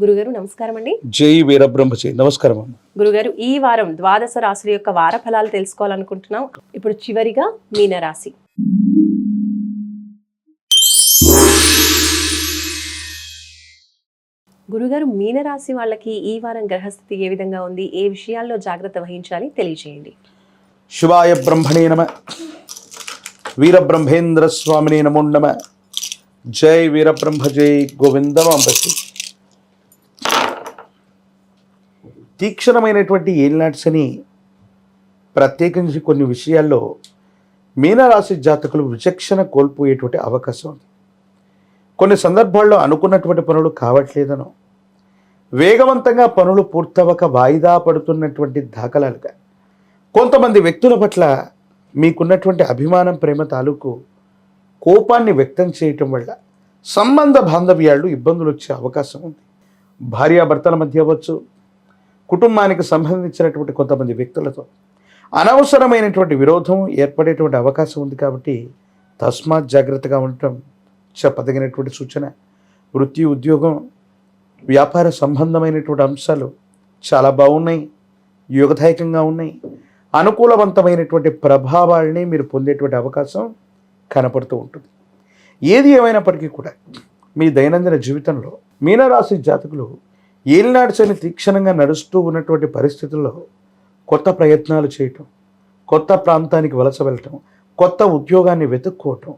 గురుగారు నమస్కారం అండి జై వీరబ్రహ్మచి. నమస్కారం గురుగారు ఈ వారం ద్వాదశ రాశుల యొక్క వార ఫలాలు తెలుసుకోవాలనుకుంటున్నాం. ఇప్పుడు చివరిగా మీనరాశి. గురుగారు మీనరాశి వాళ్ళకి ఈ వారం గ్రహస్థితి ఏ విధంగా ఉంది? ఏ విషయాల్లో జాగ్రత్త వహించాలి? తెలియజేయండి శివాయ బ్రహ్మణే నమ. వీరబ్రహ్మేంద్ర స్వామినే నమో నమ. జై వీరబ్రహ్మ జై గోవిందమాంబసి తీక్షణమైనటువంటి ఏలినాట్స్ అని ప్రత్యేకించి కొన్ని విషయాల్లో మీనరాశి జాతకులు విచక్షణ కోల్పోయేటువంటి అవకాశం ఉంది. కొన్ని సందర్భాల్లో అనుకున్నటువంటి పనులు కావట్లేదనో వేగవంతంగా పనులు పూర్తవక వాయిదా పడుతున్నటువంటి దాఖలాలుగా కొంతమంది వ్యక్తుల పట్ల మీకున్నటువంటి అభిమానం ప్రేమ తాలూకు కోపాన్ని వ్యక్తం చేయటం వల్ల సంబంధ బాంధవ్యాలు ఇబ్బందులు వచ్చే అవకాశం ఉంది. భార్యాభర్తల మధ్య అవ్వచ్చు కుటుంబానికి సంబంధించినటువంటి కొంతమంది వ్యక్తులతో అనవసరమైనటువంటి విరోధం ఏర్పడేటువంటి అవకాశం ఉంది కాబట్టి తస్మాత్ జాగ్రత్తగా ఉండటం చెప్పదగినటువంటి సూచన. వృత్తి ఉద్యోగం వ్యాపార సంబంధమైనటువంటి అంశాలు చాలా బాగున్నాయి యోగదాయకంగా ఉన్నాయి. అనుకూలవంతమైనటువంటి ప్రభావాల్ని మీరు పొందేటువంటి అవకాశం కనపడుతూ ఉంటుంది. ఏది ఏమైనప్పటికీ కూడా మీ దైనందిన జీవితంలో మీనరాశి జాతకులు ఏలినాడు శని తీక్షణంగా నడుస్తూ ఉన్నటువంటి పరిస్థితుల్లో కొత్త ప్రయత్నాలు చేయటం కొత్త ప్రాంతానికి వలస వెళ్ళటం కొత్త ఉద్యోగాన్ని వెతుక్కోవటం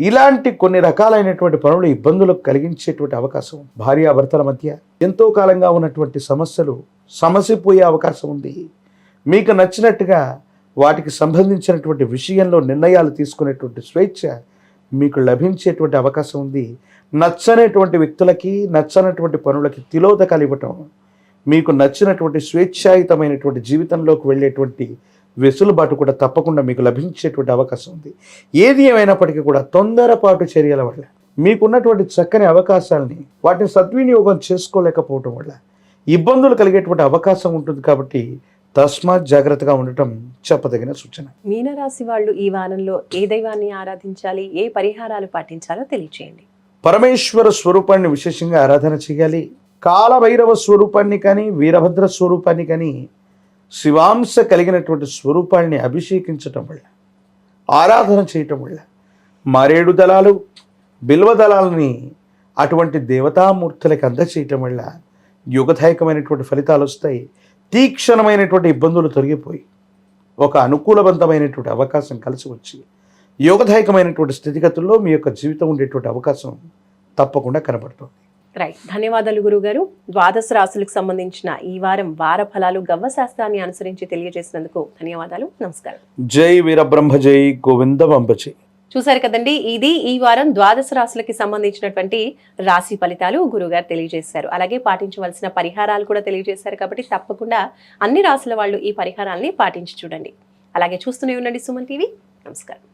ఇలాంటి కొన్ని రకాలైనటువంటి పనులు ఇబ్బందులకు కలిగించేటువంటి అవకాశం భార్యాభర్తల మధ్య. ఎంతో కాలంగా ఉన్నటువంటి సమస్యలు సమసిపోయే అవకాశం ఉంది. మీకు నచ్చినట్టుగా వాటికి సంబంధించినటువంటి విషయంలో నిర్ణయాలు తీసుకునేటువంటి స్వేచ్ఛ మీకు లభించేటువంటి అవకాశం ఉంది. నచ్చనేటువంటి వ్యక్తులకి నచ్చనటువంటి పనులకి తిలోదకాలు ఇవ్వటం మీకు నచ్చినటువంటి స్వేచ్ఛాయుతమైనటువంటి జీవితంలోకి వెళ్ళేటువంటి వెసులుబాటు కూడా తప్పకుండా మీకు లభించేటువంటి అవకాశం ఉంది. ఏది ఏమైనప్పటికీ కూడా తొందరపాటు చర్యల వల్ల మీకున్నటువంటి చక్కని అవకాశాలని వాటిని సద్వినియోగం చేసుకోలేకపోవటం వల్ల ఇబ్బందులు కలిగేటువంటి అవకాశం ఉంటుంది కాబట్టి తస్మాత్ జాగ్రత్తగా ఉండటం చెప్పదగిన సూచన. మీనరాశి వాళ్ళు ఈ వారంలో ఏ దైవాన్ని ఆరాధించాలి? ఏ పరిహారాలు పాటించాలో తెలియజేయండి పరమేశ్వర స్వరూపాన్ని విశేషంగా ఆరాధన చేయాలి. కాలభైరవ స్వరూపాన్ని కానీ వీరభద్ర స్వరూపాన్ని కానీ శివాంశ కలిగినటువంటి స్వరూపాన్ని అభిషేకించటం వల్ల ఆరాధన చేయటం వల్ల మరేడు దళాలు బిల్వ దళాలని అటువంటి దేవతామూర్తులకి అందచేయటం వల్ల యుగదాయకమైనటువంటి ఫలితాలు వస్తాయి. తీక్షణమైనటువంటి ఇబ్బందులు తొలగిపోయి ఒక అనుకూలవంతమైనటువంటి అవకాశం కలిసి వచ్చి యోగదాయకమైనటువంటి స్థితిగతుల్లో మీ యొక్క జీవితం ఉండేటువంటి అవకాశం తప్పకుండా కనబడుతుంది. రైట్ ధన్యవాదాలు గురుగారు. ద్వాదశ రాశులకు సంబంధించిన ఈ వారం వార ఫలాలు గవ్వ శాస్త్రాన్ని అనుసరించి తెలియజేసినందుకు ధన్యవాదాలు. నమస్కారం. జై వీరబ్రహ్మ జై గోవింద వంబజై. చూసారు కదండి ఇది ఈ వారం ద్వాదశ రాశులకి సంబంధించినటువంటి రాశి ఫలితాలు గురుగారు తెలియజేశారు. అలాగే పాటించవలసిన పరిహారాలు కూడా తెలియజేశారు కాబట్టి తప్పకుండా అన్ని రాశుల వాళ్ళు ఈ పరిహారాల్ని పాటించి చూడండి. అలాగే చూస్తూనే ఉండండి సుమన్ టీవీ. నమస్కారం.